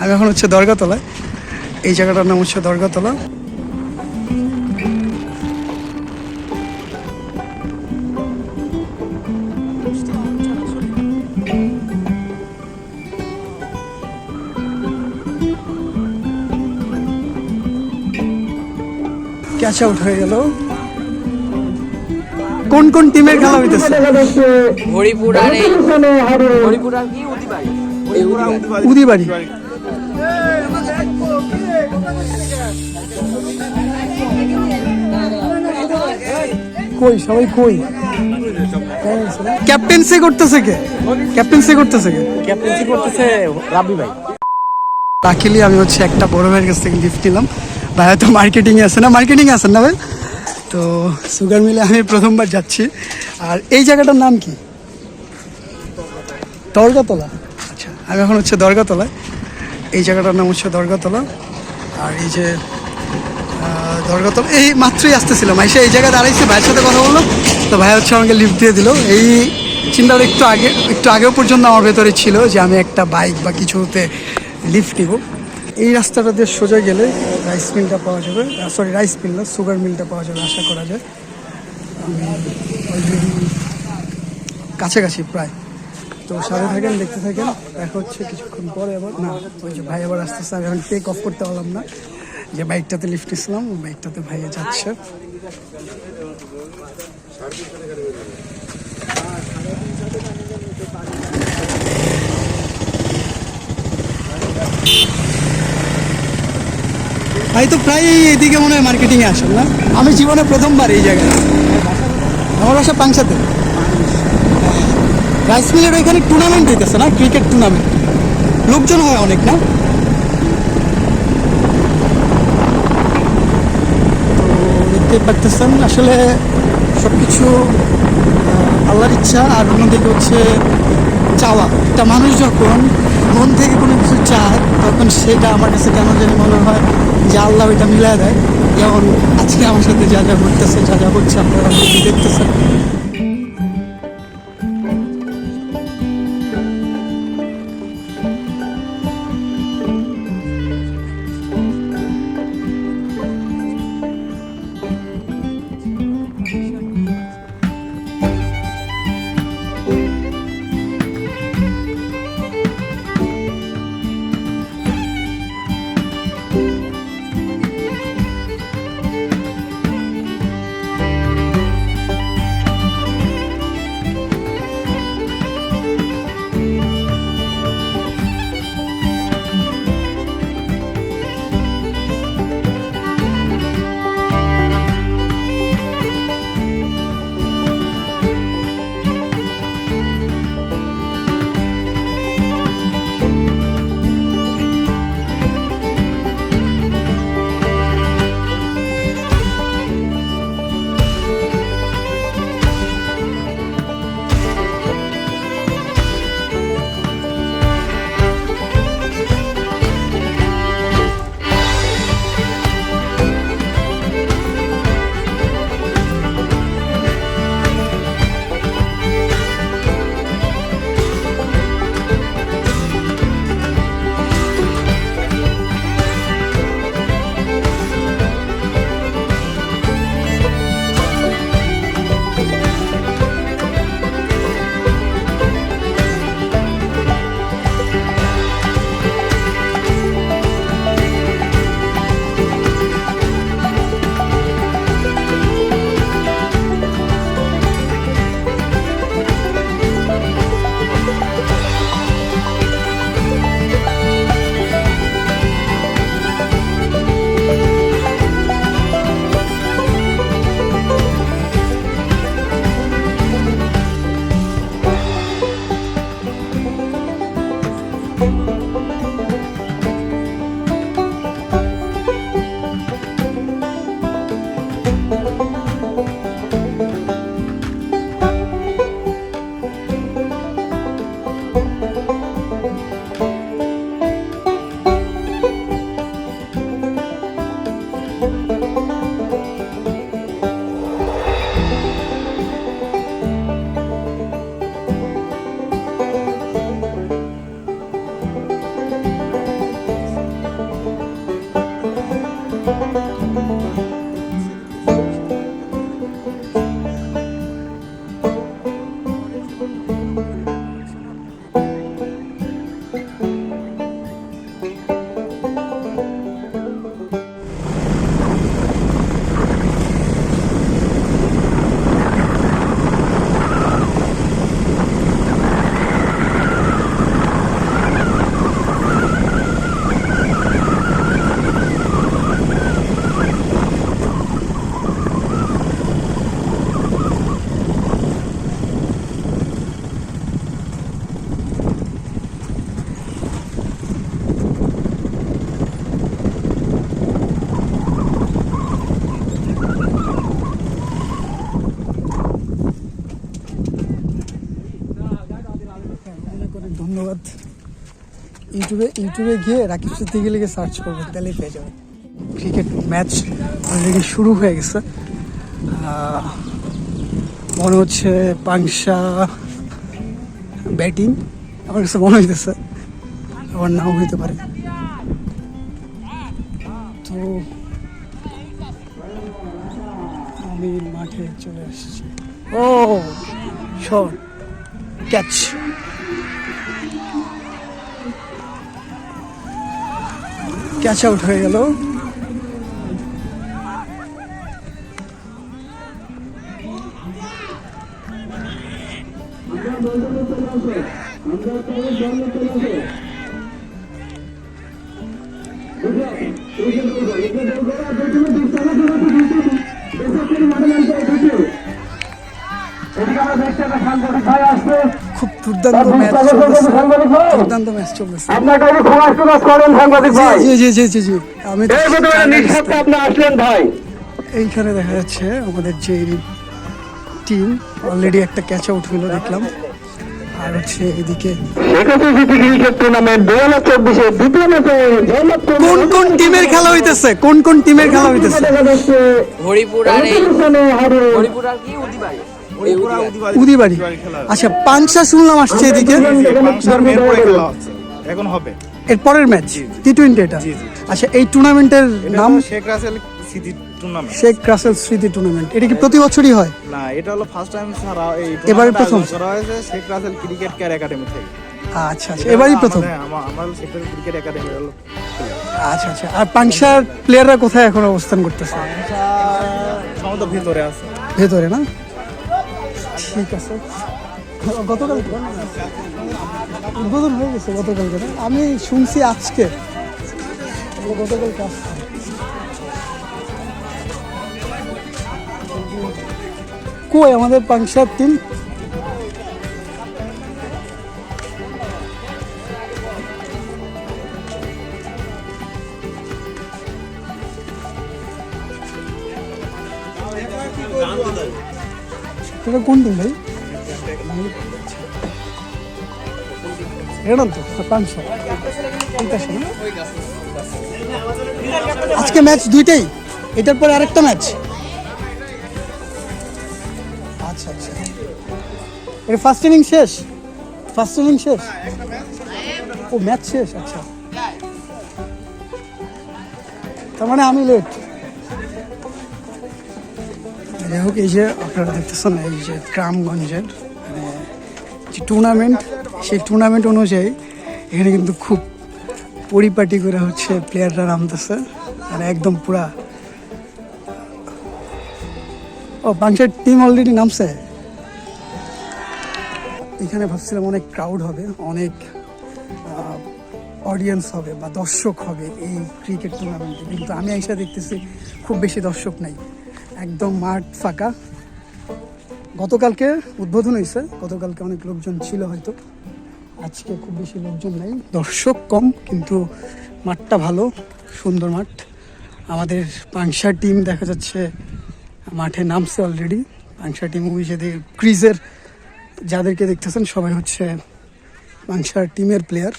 আমি এখন হচ্ছে দরগাতলায়। এই জায়গাটার নাম হচ্ছে দরগাতলা। ক্যাচ আউট হয়ে গেল। কোন কোন টিমের খেলা হইতেছে? হরিপুর আর এই হরিপুর আর কি? উদিবাড়ি। উদিবাড়ি। কই? সবাই কই? ক্যাপ্টেন্সি করতেছে কে? ক্যাপ্টেন্সি করতেছে কে? ক্যাপ্টেন্সি করতেছে রাবি ভাই। লাকিলি আমি হচ্ছে একটা বড় ভাইয়ের কাছ থেকে গিফট নিলাম। ভাই হয়তো মার্কেটিংয়ে আছে না? মার্কেটিংয়ে আছেন না ভাই? তো সুগার মিলে আমি প্রথমবার যাচ্ছি। আর এই জায়গাটার নাম কি? দরগাতলা। আচ্ছা আমি এখন হচ্ছে দরগাতলায়। এই জায়গাটার নাম হচ্ছে দরগাতলা। আর এই যে আহ, দরগাতলা এই মাত্রই আসতেছিলাম আইসা এই জায়গায় দাঁড়াইছে ভাইয়ের সাথে কথা বলল। তো ভাই হচ্ছে আমাকে লিফট দিয়ে দিল। এই চিন্তাটা একটু আগে একটু আগেও পর্যন্ত আমার ভেতরে ছিল যে আমি একটা বাইক বা কিছুতে লিফট নিব। এই রাস্তাটা দিয়ে সোজা গেলে রাইস মিলটা পাওয়া যাবে। সরি রাইস মিল না সুগার মিলটা পাওয়া যাবে আশা করা যায়। কাছাকাছি প্রায়। তো সাথে থাকেন দেখতে থাকেন। দেখা হচ্ছে কিছুক্ষণ পরে আবার না ওই যে ভাই আবার আসতেছে আমি এখন টেক অফ করতে পারলাম না। যে বাইকটাতে লিফট নিছিলাম ওই বাইকটাতে ভাইয়া যাচ্ছে। ভাই, তো প্রায় এদিকে মনে হয় মার্কেটিংয়ে আসেন না? আমি জীবনে প্রথমবার এই জায়গায়। আমার বাসা পাংশাতে রাইস মিলের ওইখানে টুর্নামেন্ট হইতেছে না ক্রিকেট টুর্নামেন্ট লোকজন হয় অনেক না? দেখতে পারতেছেন। আসলে সব কিছু আল্লাহর ইচ্ছা আর অন্যদিকে হচ্ছে চাওয়া। একটা মানুষ যখন মন থেকে কোনো কিছু চায়, তখন সেটা আমার কাছে কেন জানি মনে হয় যে আল্লাহ ওইটা মিলায় দেয়। যেমন আজকে আমার সাথে যা যা ঘটতেছে, যা যা হচ্ছে আপনারা দেখতেছেন। ধন্যবাদ। ইউটিউবে ইউটিউবে গিয়ে রাকিব সিদ্দিকি লিখে সার্চ করবেন তাহলেই পেয়ে যাবেন ক্রিকেট ম্যাচ অলরেডি শুরু হয়ে গেছে। মনে হচ্ছে পাংশা ব্যাটিং আমার কাছে মনে হইতেছে আবার নাও হইতে পারে। তো আমি মাঠে চলে আসছি। ও, শট ক্যাচ ক্যাচ আউট হয়ে গেল। খুব দুর্দান্ত ম্যাচ চলতেছে। দুর্দান্ত ম্যাচ চলতেছে। আপনার কাছে ক্ষমা প্রকাশ করেন সাংবাদিক ভাই। জি জি জি জি জি। আমি তো এই প্রথমে নিঃস্বার্থে আপনি আসলেন ভাই। এইখানে দেখা যাচ্ছে আমাদের যে টিম। অলরেডি একটা ক্যাচ আউট হইল দেখলাম। আর হচ্ছে এদিকে কোন কোন টিমের খেলা হইতেছে? কোন কোন টিমের খেলা হইতেছে? হরিপুর আর হরিপুর আর কি? উদিবাড়ি আচ্ছা পাংশা শুনলাম আসছে এদিকে। এখন হবে। এর পরের ম্যাচ টি টোয়েন্টি এটা। আচ্ছা এই টুর্নামেন্টের নাম? Sheikh Russel city tournament. Sheikh Russel স্মৃতি টুর্নামেন্ট। এটা কি প্রতি বছরই হয়? না এটা হলো ফার্স্ট টাইম সারা এই এবারে প্রথম? হয়েছে Sheikh Russel cricket care academy থেকে। আচ্ছা আচ্ছা এবারই প্রথম। আমার শেখ রাসেল ক্রিকেট একাডেমি হলো আচ্ছা আচ্ছা আর পাংশার প্লেয়াররা কোথায় এখন অবস্থান করতেছে? সমত ভিতরে আছে। ভেতরে না? ঠিক আছে। গতকাল উদ্বোধন হয়ে গেছে, গতকালকে আমি শুনছি আজকে। গতকাল কাজ কই আমাদের পাংশার টিম এটা কোন টিম ভাই এটা তো পাংশা পঞ্চাশে আজকে ম্যাচ দুইটাই। এটার পরে আরেকটা ম্যাচ আচ্ছা আচ্ছা। এটা ফার্স্ট ইনিং শেষ? ফার্স্ট ইনিং শেষ? ও ম্যাচ শেষ আচ্ছা। তার মানে আমি লেট যাই হোক এই যে আপনারা দেখতেছেন, এই যে গ্রামগঞ্জের মানে যে টুর্নামেন্ট সেই টুর্নামেন্ট অনুযায়ী এখানে কিন্তু খুব পরিপাটি করে হচ্ছে প্লেয়াররা নামতেছে। মানে একদম পুরা, ও পাংশের টিম অলরেডি নামছে? এখানে ভাবছিলাম অনেক ক্রাউড হবে, অনেক অডিয়েন্স হবে বা দর্শক হবে এই ক্রিকেট টুর্নামেন্টে কিন্তু আমি এসে দেখতেছি খুব বেশি দর্শক নাই। একদম মাঠ ফাঁকা। গতকালকে উদ্বোধন হয়েছে। গতকালকে অনেক লোকজন ছিল হয়তো। আজকে খুব বেশি লোকজন নেই। দর্শক কম, কিন্তু মাঠটা ভালো, সুন্দর মাঠ। আমাদের পাংশা টিম দেখা যাচ্ছে, মাঠে নামছে অলরেডি পাংশা টিম অভিষেকে ক্রিজের, যাদেরকে দেখতেছেন, সবাই হচ্ছে পাংশার টিমের প্লেয়ার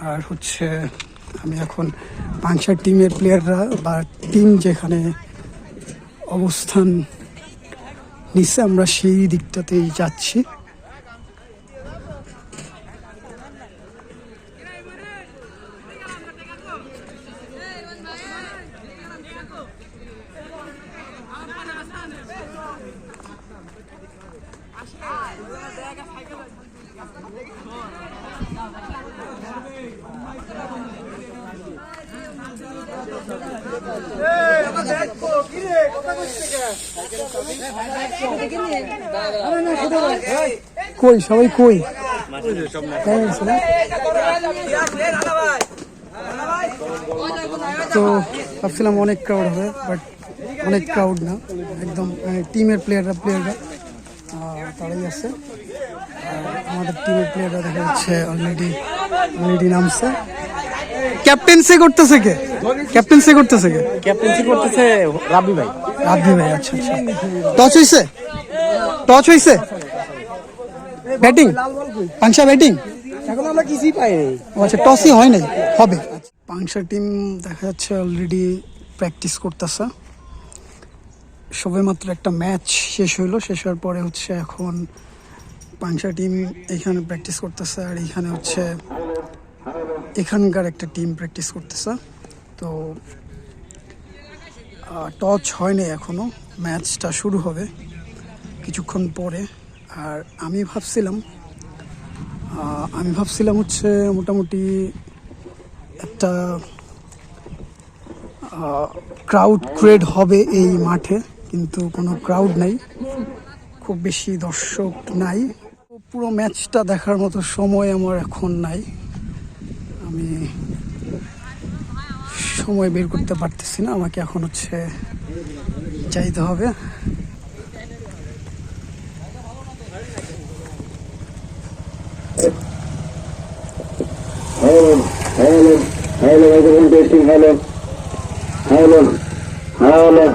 আর হচ্ছে, আমি এখন পাংশার টিমের প্লেয়াররা বা টিম যেখানে অবস্থান নিচে আমরা সেই দিকটাতেই যাচ্ছি। কই, সবাই কই? তো ভাবছিলাম অনেক ক্রাউড হবে বাট অনেক ক্রাউড না। একদম টিমের প্লেয়াররা প্লেয়াররা তারাই আছে। আমাদের টিমের প্লেয়াররা দেখা যাচ্ছে অলরেডি অলরেডি নামছে। ক্যাপ্টেন্সি করতেছে কে? ক্যাপ্টেন্সি করতেছে কে? ক্যাপ্টেন্সি করতেছে রাব্বি ভাই। রাব্বি ভাই আচ্ছা আচ্ছা। টচ হইছে? টচ হইছে? ব্যাটিং পাংশা ব্যাটিং এখন আমরা কিছুই পাইনি আচ্ছা টসই হয় নাই? হবে। পাংশা টিম দেখা যাচ্ছে অলরেডি প্র্যাকটিস করতেছে। সবেমাত্র একটা ম্যাচ শেষ হইল। শেষ হওয়ার পরে হচ্ছে এখন পাংশা টিম এখানে প্র্যাকটিস করতেছে আর এখানে হচ্ছে এখানকার একটা টিম প্র্যাকটিস করতেছে। তো টচ হয়নি এখনও ম্যাচটা শুরু হবে কিছুক্ষণ পরে। আর আমি ভাবছিলাম আমি ভাবছিলাম হচ্ছে মোটামুটি একটা ক্রাউড ক্রিয়েট হবে এই মাঠে, কিন্তু কোনো ক্রাউড নাই। খুব বেশি দর্শক নাই। পুরো ম্যাচটা দেখার মতো সময় আমার এখন নাই। আমি সময় বের করতে পারতেছি না আমাকে এখন হচ্ছে চাইতে হবে হ্যাঁ hello hello hello hello hello